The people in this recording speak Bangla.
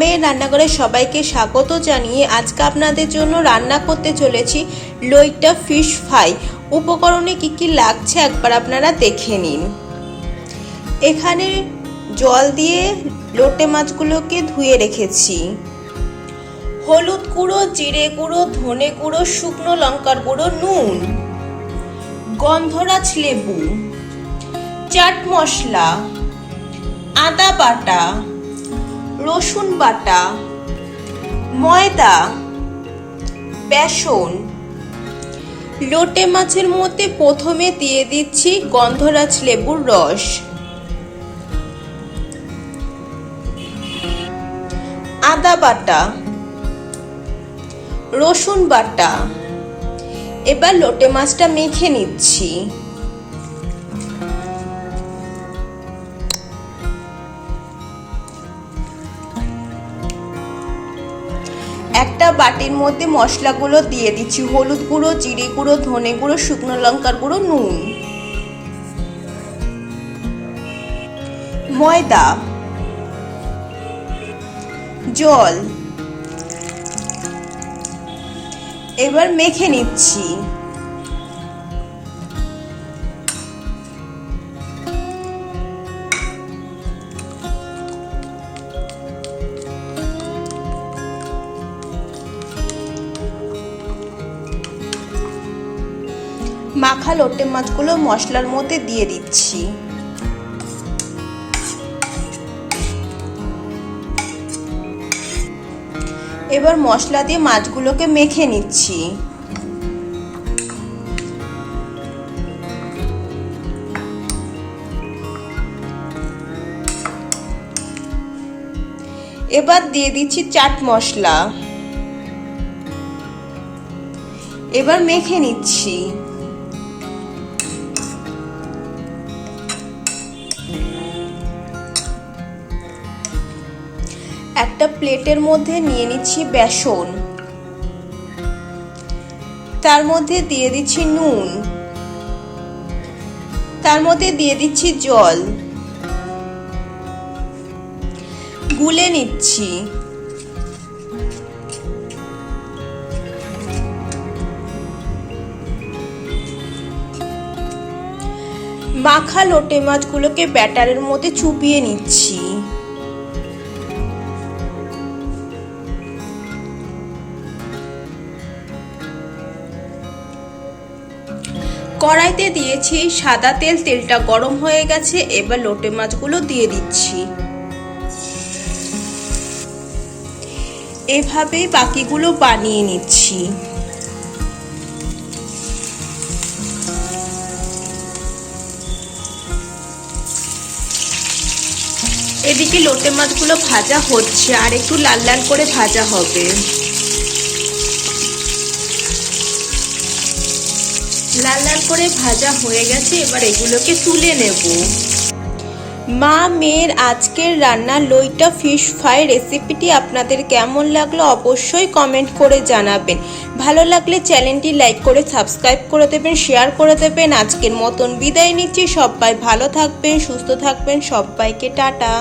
মেয়ের রান্নাঘরে সবাইকে স্বাগত জানিয়ে আজকে আপনাদের জন্য রান্না করতে চলেছি লইটা ফিশ ফ্রাই। উপকরণে কি কি লাগছে একবার আপনারা দেখে নিন। এখানে জল দিয়ে লোটে মাছগুলোকে ধুয়ে রেখেছি। হলুদ গুঁড়ো, জিরে গুঁড়ো, ধনে গুঁড়ো, শুকনো লঙ্কার গুঁড়ো, নুন, গন্ধরাজ লেবু, চাট মশলা, আদা বাটা রসুন বাটা, ময়দা, বেসন, লোটে মাছের মধ্যে প্রথমে দিয়ে দিচ্ছি গন্ধরাজ লেবুর রস। আদা বাটা, রসুন বাটা। এবার লোটে মাছটা মেখে নিচ্ছি। একটা বাটির মধ্যে মশলাগুলো দিয়ে দিচ্ছি, হলুদ গুঁড়ো, জিরে গুঁড়ো, ধনে গুঁড়ো, শুকনো লঙ্কার গুঁড়ো, নুন। ময়দা। জল। এবার মেখে নিচ্ছি। মাখা লোটে মাছগুলো মশলার মধ্যে দিয়ে দিচ্ছি। এবার মশলা দিয়ে মাছগুলোকে মেখে নিচ্ছি। এবার দিয়ে দিচ্ছি চাট মশলা। এবার মেখে নিচ্ছি। একটা প্লেটের মধ্যে নিয়ে নিচ্ছি বেসন। তার মধ্যে দিয়ে দিচ্ছি নুন। তার মধ্যে দিয়ে দিচ্ছি জল। গুলে নিচ্ছি। মাখা লোটে মাছগুলোকে ব্যাটারের মধ্যে চুপিয়ে নিচ্ছি। কড়াইতে দিয়েছি সাদা তেল, তেলটা গরম হয়ে গেছে, এবার লোটে মাছগুলো দিয়ে দিচ্ছি। এভাবেই বাকিগুলো বানিয়ে নিচ্ছি। এদিকে লোটে মাছগুলো ভাজা হচ্ছে, আর একটু লাল লাল করে ভাজা হবে। লাল লাল করে ভাজা হয়ে গেছে, এবার এগুলোকে তুলে নেব। মা, মেয়ের আজকের রান্না লইটা ফিশ ফ্রাই রেসিপিটি আপনাদের কেমন লাগল অবশ্যই কমেন্ট করে জানাবেন। ভালো লাগলে চ্যানেলটি লাইক করে সাবস্ক্রাইব করে দেবেন শেয়ার করে দেবেন। আজকের মতন বিদায় নিচ্ছি, সবাই ভালো থাকবেন, সুস্থ থাকবেন, সবাইকে টাটা।